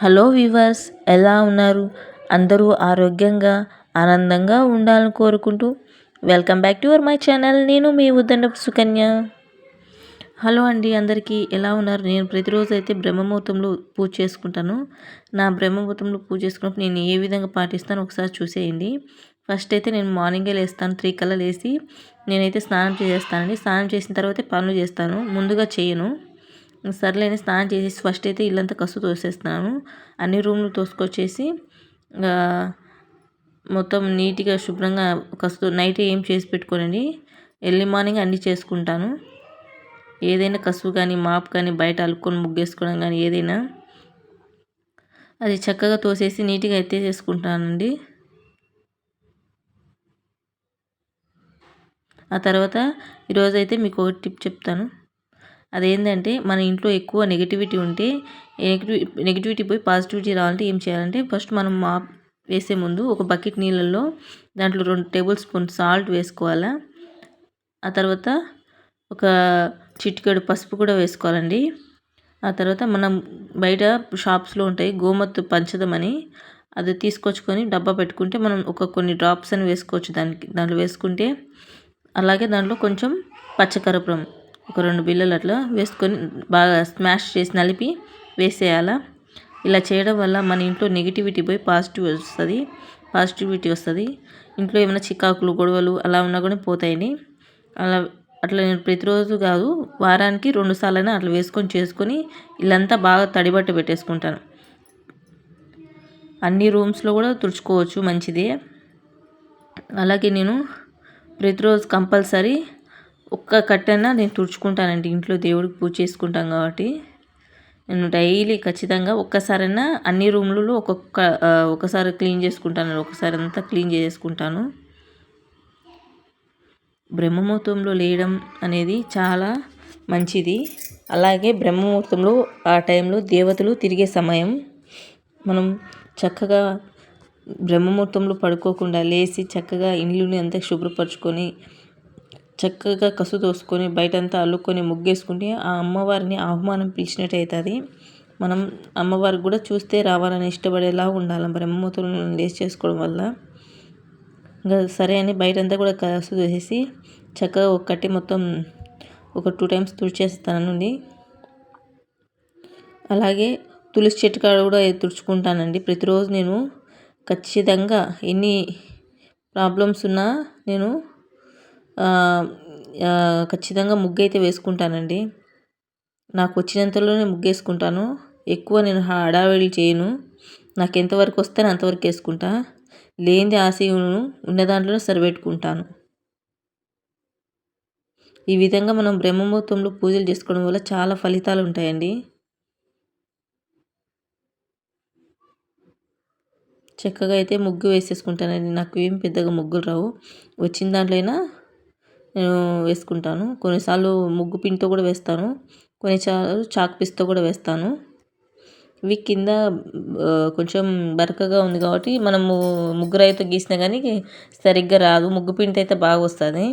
Hello viewers ఎలా ఉన్నారు? అందరూ ఆరోగ్యంగా ఆనందంగా ఉండాలని కోరుకుంటూ welcome back to your my channel. నేను మీ ఉద్దండపు సుకన్య. హలో అండి అందరికీ ఎలా ఉన్నారు? నేను ప్రతిరోజు అయితే బ్రహ్మముహూర్తంలో పూజ చేసుకుంటాను. నా బ్రహ్మముహూర్తంలో పూజ చేసుకున్నప్పుడు నేను ఏ విధంగా పాటిస్తాను ఒకసారి చూసేయండి. ఫస్ట్ అయితే నేను మార్నింగే లేస్తాను త్రీ కల్లా లేసి నేనైతే స్నానం చేసేస్తానండి. స్నానం చేసిన తర్వాత పనులు చేస్తాను. ముందుగా చేయను. సర్లేని స్నానం చేసి ఫస్ట్ అయితే ఇల్లంతా కసు తోసేస్తున్నాను. అన్ని రూమ్లు తోసుకొచ్చేసి మొత్తం నీట్గా శుభ్రంగా కసు నైట్ ఏం చేసి పెట్టుకోనండి. ఎర్లీ మార్నింగ్ అన్నీ చేసుకుంటాను. ఏదైనా కసువు కానీ మాప్ కానీ బయట అలుక్కొని ముగ్గేసుకోవడం కానీ ఏదైనా. అది చక్కగా తోసేసి నీట్గా అయితే చేసుకుంటానండి ఆ తర్వాత ఈరోజైతే మీకు ఒక టిప్ చెప్తాను. అదేంటంటే మన ఇంట్లో ఎక్కువ నెగిటివిటీ ఉంటే నెగిటివిటీ పోయి పాజిటివిటీ రావాలంటే ఏం చేయాలంటే ఫస్ట్ మనం మా వేసే ముందు ఒక బకెట్ నీళ్ళల్లో దాంట్లో రెండు టేబుల్ స్పూన్ సాల్ట్ వేసుకోవాలా. ఆ తర్వాత ఒక చిటికెడు పసుపు కూడా వేసుకోవాలండి. ఆ తర్వాత మనం బయట షాప్స్లో ఉంటాయి గోమత్తు పంచదమని అది తీసుకొచ్చుకొని డబ్బా పెట్టుకుంటే మనం ఒక కొన్ని డ్రాప్స్ అని వేసుకోవచ్చు దానికి దాంట్లో వేసుకుంటే. అలాగే దాంట్లో కొంచెం పచ్చకరపురం ఒక రెండు బిళ్ళలు అట్లా వేసుకొని బాగా స్మాష్ చేసి నలిపి వేసేయాల. ఇలా చేయడం వల్ల మన ఇంట్లో నెగిటివిటీ పోయి పాజిటివ్ వస్తుంది పాజిటివిటీ వస్తుంది. ఇంట్లో ఏమైనా చికాకులు గొడవలు అలా ఉన్నా కూడా పోతాయని. అలా అట్లా నేను ప్రతిరోజు కాదు వారానికి రెండు సార్లైనా అట్లా వేసుకొని చేసుకొని ఇల్లంతా బాగా తడిబట్ట పెట్టేసుకుంటాను. అన్ని రూమ్స్లో కూడా తుడుచుకోవచ్చు మంచిదే. అలాగే నేను ప్రతిరోజు కంపల్సరీ ఒక్క కట్టన్నా నేను తుడుచుకుంటానండి. ఇంట్లో దేవుడికి పూజ చేసుకుంటాం కాబట్టి. నేను డైలీ ఖచ్చితంగా ఒక్కసారైనా అన్ని రూమ్లలో ఒక్కొక్క ఒకసారి క్లీన్ చేసుకుంటాను. ఒకసారి అంతా క్లీన్ చేసుకుంటాను బ్రహ్మముహూర్తంలో లేయడం అనేది చాలా మంచిది. అలాగే బ్రహ్మముహూర్తంలో ఆ టైంలో దేవతలు తిరిగే సమయం. మనం చక్కగా బ్రహ్మముహూర్తంలో పడుకోకుండా లేచి చక్కగా ఇండ్లుని అంతా శుభ్రపరచుకొని చక్కగా కసు తోసుకొని బయటంతా అల్లుకొని ముగ్గేసుకుంటే ఆ అమ్మవారిని ఆహ్వానం పిలిచినట్టు అవుతుంది మనం అమ్మవారికి కూడా చూస్తే రావాలని ఇష్టపడేలా ఉండాలి. బ్రహ్మముహూర్తంలో లేచి చేసుకోవడం వల్ల. ఇంకా సరే అని బయటంతా కూడా కసు తోసేసి చక్కగా ఒకటి మొత్తం ఒక టూ టైమ్స్ తుడిచేస్తానండి అలాగే తులసి చెట్టు కాడ కూడా తుడుచుకుంటానండి. ప్రతిరోజు నేను ఖచ్చితంగా ఎన్ని ప్రాబ్లమ్స్ ఉన్నా నేను ఖచ్చితంగా ముగ్గు అయితే వేసుకుంటానండి. నాకు వచ్చినంతలోనే ముగ్గు వేసుకుంటాను ఎక్కువ నేను హడావిడి చేయను. నాకు ఎంతవరకు వస్తే అంతవరకు వేసుకుంటా. లేనిది ఆశయును ఉన్న దాంట్లోనే సరిపెట్టుకుంటాను. ఈ విధంగా మనం బ్రహ్మముహూర్తంలో పూజలు చేసుకోవడం వల్ల చాలా ఫలితాలు ఉంటాయండి. చక్కగా అయితే ముగ్గు వేసేసుకుంటానండి. నాకు ఏం పెద్దగా ముగ్గులు రావు. వచ్చిన దాంట్లో అయినా నేను వేసుకుంటాను. కొన్నిసార్లు ముగ్గు పిండితో కూడా వేస్తాను. కొన్నిసార్లు చాక్ పీస్తో కూడా వేస్తాను. ఇవి కింద కొంచెం బరకగా ఉంది కాబట్టి మనము ముగ్గురు అయితే గీసినా కానీ సరిగ్గా రాదు. ముగ్గు పిండితో అయితే బాగా వస్తుంది.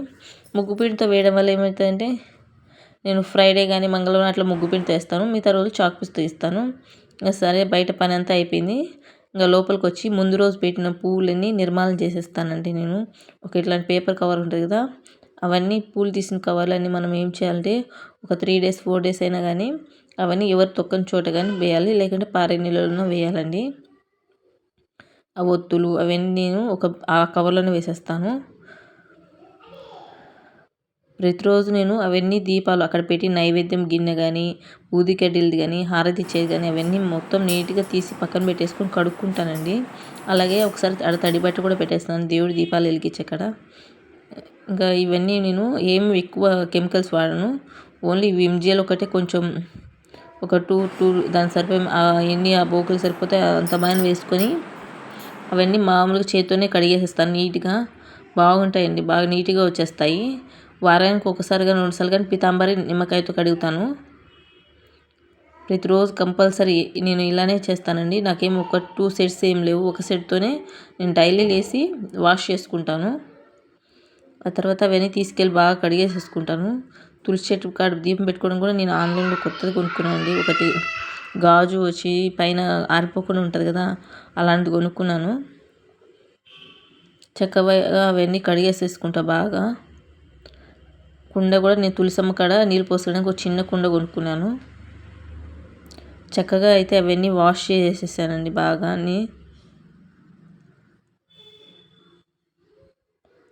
ముగ్గు పిండితో వేయడం వల్ల ఏమవుతుందంటే నేను ఫ్రైడే కానీ మంగళవారం అట్లా ముగ్గు పిండితో వేస్తాను. మిగతా రోజు చాక్ పీస్తో ఇస్తాను. సరే బయట పని అంతా అయిపోయింది. ఇంకా లోపలికి వచ్చి ముందు రోజు పెట్టిన పువ్వులన్నీ నిర్మాణం చేసేస్తానండి నేను. ఒక ఇట్లాంటి పేపర్ కవర్ ఉంటుంది కదా అవన్నీ పూలు తీసిన కవర్లన్నీ మనం ఏం చేయాలంటే ఒక త్రీ డేస్ ఫోర్ డేస్ అయినా కానీ అవన్నీ ఎవరు తొక్కని చోట కానీ వేయాలి. లేకుంటే పారే నీళ్ళలో వేయాలండి. ఆ ఒత్తులు అవన్నీ నేను ఒక ఆ కవర్లోనే వేసేస్తాను. ప్రతిరోజు నేను అవన్నీ దీపాలు అక్కడ పెట్టి నైవేద్యం గిన్నె కానీ ఊదికడ్డీలది కానీ హారతి ఇచ్చేది కానీ అవన్నీ మొత్తం నీట్గా తీసి పక్కన పెట్టేసుకొని కడుక్కుంటానండి. అలాగే ఒకసారి అక్కడ తడి బట్ట కూడా పెట్టేస్తాను. దేవుడి దీపాలు వెలిగించే అక్కడ ఇంకా ఇవన్నీ నేను ఏమి ఎక్కువ కెమికల్స్ వాడను. ఓన్లీ విమ్ జెల్ ఒకటే కొంచెం ఒక టూ టూ దాని సరిపోయి ఎన్ని ఆ బోకులు సరిపోతే అంతమైన వేసుకొని అవన్నీ మామూలుగా చేతితోనే కడిగేసేస్తాను నీట్గా. బాగుంటాయండి బాగా నీట్గా వచ్చేస్తాయి. వారానికి ఒకసారి కానీ రెండుసార్లు కానీ పితాంబరి నిమ్మకాయతో కడుగుతాను. ప్రతిరోజు కంపల్సరీ నేను ఇలానే చేస్తానండి. నాకేం ఒక టూ సెట్స్ ఏం లేవు. ఒక సెట్తోనే నేను డైలీ లేసి వాష్ చేసుకుంటాను. ఆ తర్వాత అవన్నీ తీసుకెళ్ళి బాగా కడిగేసేసుకుంటాను. తులసి చెట్టు కాడ దీపం పెట్టుకోవడం కూడా నేను ఆన్లైన్లో కొత్తది కొనుక్కున్నానండి. ఒకటి గాజు వచ్చి పైన ఆరిపోకుండా ఉంటుంది కదా అలాంటిది కొనుక్కున్నాను. చక్కగా అవన్నీ కడిగేసేసుకుంటా బాగా. కుండ కూడా నేను తులసమ్మ కాడ నీళ్ళు పోసుకోవడానికి ఒక చిన్న కుండ కొనుక్కున్నాను. చక్కగా అయితే అవన్నీ వాష్ చేసేసానండి బాగా అన్నీ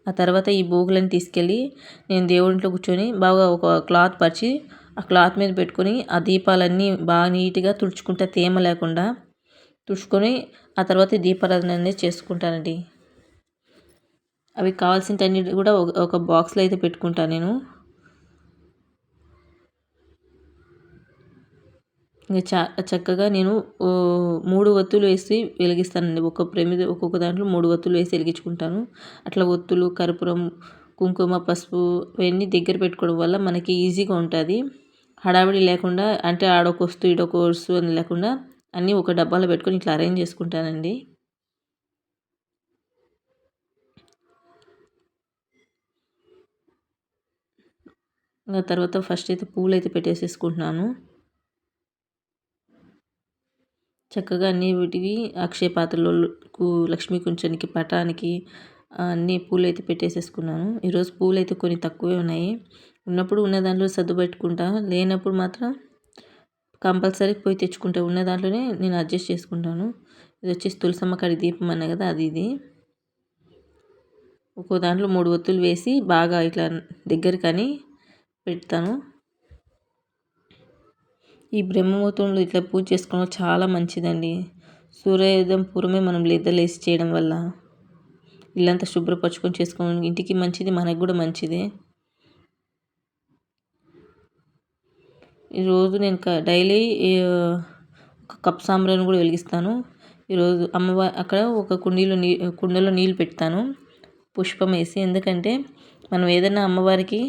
ఆ తర్వాత ఈ బోగులను తీసుకెళ్ళి నేను దేవుడింట్లో కూర్చొని బాగా ఒక క్లాత్ పరిచి ఆ క్లాత్ మీద పెట్టుకొని ఆ దీపాలన్నీ బాగా నీట్గా తుడుచుకుంటా తేమ లేకుండా తుడుచుకొని ఆ తర్వాత దీపారాధన అనేది చేసుకుంటానండి. అవి కావాల్సినవన్నీ కూడా ఒక బాక్స్లో అయితే పెట్టుకుంటాను నేను. ఇంకా చా చక్కగా నేను మూడు ఒత్తులు వేసి వెలిగిస్తానండి. ఒక్కొక్క ప్రమిద ఒక్కొక్క దాంట్లో మూడు ఒత్తులు వేసి వెలిగించుకుంటాను. అట్లా ఒత్తులు కర్పూరం కుంకుమ పసుపు ఇవన్నీ దగ్గర పెట్టుకోవడం వల్ల మనకి ఈజీగా ఉంటుంది. హడావిడి లేకుండా అంటే ఆడొక వస్తు ఇడొక వస్తువు అని లేకుండా అన్నీ ఒక డబ్బాలో పెట్టుకొని ఇట్లా అరేంజ్ చేసుకుంటానండి. ఇంకా తర్వాత ఫస్ట్ అయితే పూలు అయితే పెట్టేసేసుకుంటున్నాను. చక్కగా అన్ని వీటివి అక్షయ పాత్రలకు లక్ష్మీ కుంచానికి పటానికి అన్ని పూలు అయితే పెట్టేసేసుకున్నాను. ఈరోజు పూలు అయితే కొన్ని తక్కువే ఉన్నాయి. ఉన్నప్పుడు ఉన్న దాంట్లో సర్దుపెట్టుకుంటా లేనప్పుడు మాత్రం కంపల్సరీ పోయి తెచ్చుకుంటా. ఉన్న దాంట్లోనే నేను అడ్జస్ట్ చేసుకుంటాను. ఇది వచ్చేసి తులసమ్మ కాడి దీపం అన్న కదా అది ఇది. ఒక్కో దాంట్లో మూడు ఒత్తులు వేసి బాగా ఇట్లా దగ్గర కానీ పెడతాను. ఈ బ్రహ్మముహూర్తంలో ఇట్లా పూజ చేసుకోవడం చాలా మంచిదండి. సూర్యోదయం పూర్వమే మనం నిద్రలేసి చేయడం వల్ల ఇల్లంతా శుభ్రపరచుకొని చేసుకోవడం ఇంటికి మంచిది మనకు కూడా మంచిది. ఈరోజు నేను డైలీ ఒక కప్ సాంబ్రాన్ని కూడా వెలిగిస్తాను. ఈరోజు అమ్మవారి అక్కడ ఒక కుండీలో నీ కుండలో నీళ్ళు పెడతాను పుష్పం వేసి. ఎందుకంటే మనం ఏదైనా అమ్మవారికి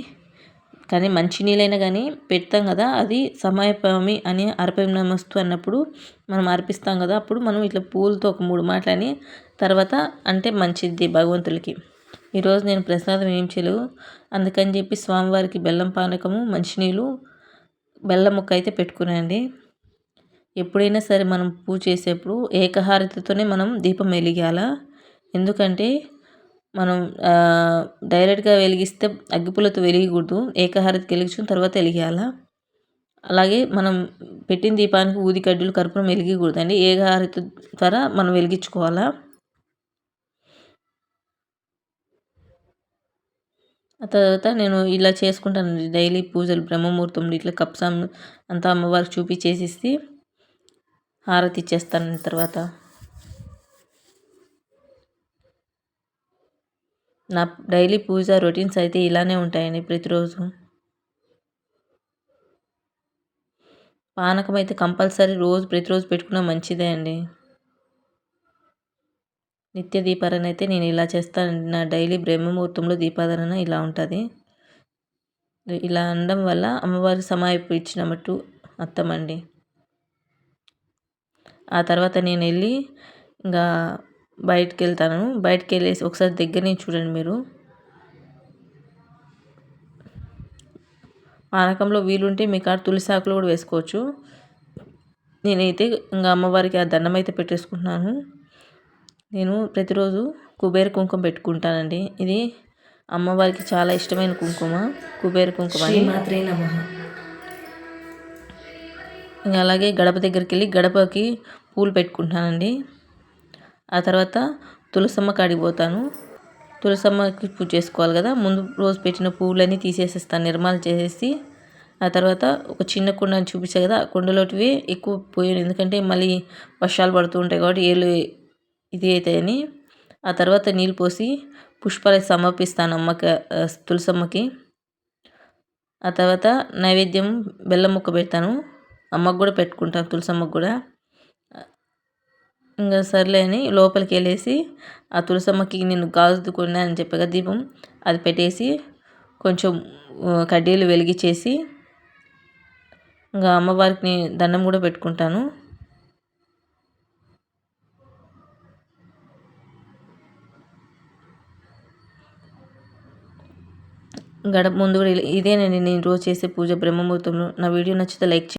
కానీ మంచి నీళ్ళైనా కానీ పెడతాం కదా అది సమయపమి అని నమస్తు అన్నప్పుడు మనం అర్పిస్తాం కదా అప్పుడు మనం ఇట్లా పూలతో ఒక మూడు మాటలని తర్వాత అంటే మంచిది భగవంతులకి. ఈరోజు నేను ప్రసాదం ఏం చేయలేవు అందుకని చెప్పి స్వామివారికి బెల్లం పానకము మంచినీళ్ళు బెల్లం ముక్క అయితే పెట్టుకున్నాండి ఎప్పుడైనా సరే మనం పూజ చేసేప్పుడు ఏకహారతితోనే మనం దీపం వెలిగాల? ఎందుకంటే మనం డైరెక్ట్గా వెలిగిస్తే అగ్గిపుల్లతో వెలిగకూడదు. ఏకహారతికి వెలిగించుకుని తర్వాత వెలిగేయాల అలాగే మనం పెట్టిన దీపానికి ఊది కడ్డీలు కర్పూరం వెలిగకూడదండి. ఏకహారతి ద్వారా మనం వెలిగించుకోవాలా. ఆ తర్వాత నేను ఇలా చేసుకుంటాను డైలీ పూజలు బ్రహ్మముహూర్తంలో ఇట్లా కప్సాం అంతా అమ్మవారికి చూపించేసి హారతి ఇచ్చేస్తాను తర్వాత. నా డైలీ పూజ రొటీన్స్ అయితే ఇలానే ఉంటాయండి ప్రతిరోజు. పానకం అయితే కంపల్సరీ రోజు ప్రతిరోజు పెట్టుకున్న మంచిదే అండి. నిత్య దీపారాధన అయితే నేను ఇలా చేస్తానండి నా డైలీ బ్రహ్మముహూర్తంలో దీపారాధన ఇలా ఉంటుంది. ఇలా అనడం వల్ల అమ్మవారి సమాయపు ఇచ్చినట్టు అర్థమండి ఆ తర్వాత నేను వెళ్ళి ఇంకా బయటికి వెళ్తాను బయటికి వెళ్ళేసి ఒకసారి దగ్గర నుంచి చూడండి మీరు. పానకంలో వీలుంటే మీ కాడ తులసి ఆకులు కూడా వేసుకోవచ్చు. నేనైతే ఇంకా అమ్మవారికి ఆ దండం అయితే పెట్టేసుకుంటున్నాను. నేను ప్రతిరోజు కుబేర కుంకుమ పెట్టుకుంటానండి. ఇది అమ్మవారికి చాలా ఇష్టమైన కుంకుమ కుబేర కుంకుమ మాత్రే ఇంకా అలాగే గడప దగ్గరికి వెళ్ళి గడపకి పూలు పెట్టుకుంటానండి. ఆ తర్వాత తులసమ్మ కాడికి పోతాను. తులసమ్మకి పూజ చేసుకోవాలి కదా. ముందు రోజు పెట్టిన పువ్వులన్నీ తీసేసేస్తాను. నిర్మాలు చేసేసి ఆ తర్వాత ఒక చిన్న కుండని చూపించా కదా. ఆ కుండలోటివి ఎక్కువ పోయాను. ఎందుకంటే మళ్ళీ వర్షాలు పడుతూ ఉంటాయి కాబట్టి ఏళ్ళు ఇది అవుతాయని. ఆ తర్వాత నీళ్ళు పోసి పుష్పాలు సమర్పిస్తాను అమ్మకి తులసమ్మకి. ఆ తర్వాత నైవేద్యం బెల్లం ముక్క పెడతాను. అమ్మకు కూడా పెట్టుకుంటాను తులసమ్మకు కూడా. ఇంకా సర్లే అని లోపలికి వెళ్ళేసి ఆ తులసమ్మకి నేను గాజు కొన్నా అని చెప్పగా దీపం అది పెట్టేసి కొంచెం కడ్డీలు వెలిగించేసి ఇంకా అమ్మవారికి దండం కూడా పెట్టుకుంటాను. గడప ముందు కూడా ఇదేనండి నేను రోజు చేసే పూజ బ్రహ్మముహూర్తంలో. నా వీడియో నచ్చితే లైక్